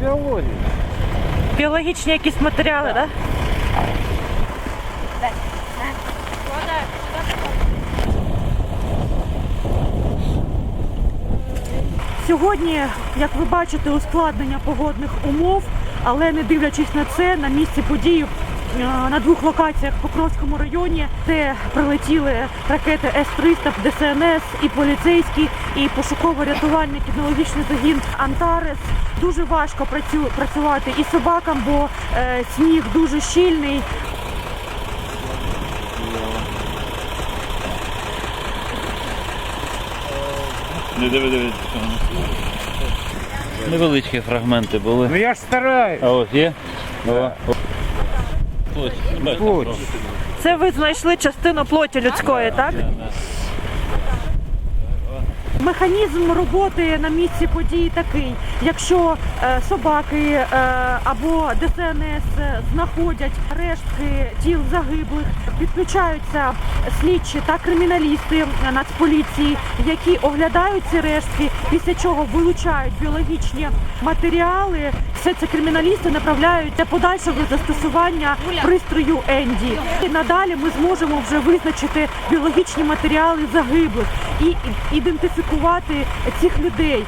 Біологія. Біологічні якісь матеріали, так? Сьогодні, як ви бачите, ускладнення погодних умов, але не дивлячись на це, на місці події на двох локаціях в Покровському районі, де прилетіли ракети С-300, ДСНС і поліцейські, і пошуково-рятувальний кінологічний загін Антарес. Дуже важко працю- працювати і собакам, бо е, сніг дуже щільний. Не диви, диви. Невеличкі фрагменти були. Ну я ж стараюсь. А ось є? О. Плоть. Плоть. Це ви знайшли частину плоті людської, так? Механізм роботи на місці події такий: якщо е, собаки е, або ДСНС знаходять рештки тіл загиблих, підключаються слідчі та криміналісти Нацполіції, які оглядають ці рештки, після чого вилучають біологічні матеріали. Все це криміналісти направляють для подальшого застосування пристрою Енді. І надалі ми зможемо вже визначити біологічні матеріали загиблих і ідентифікувати цих людей.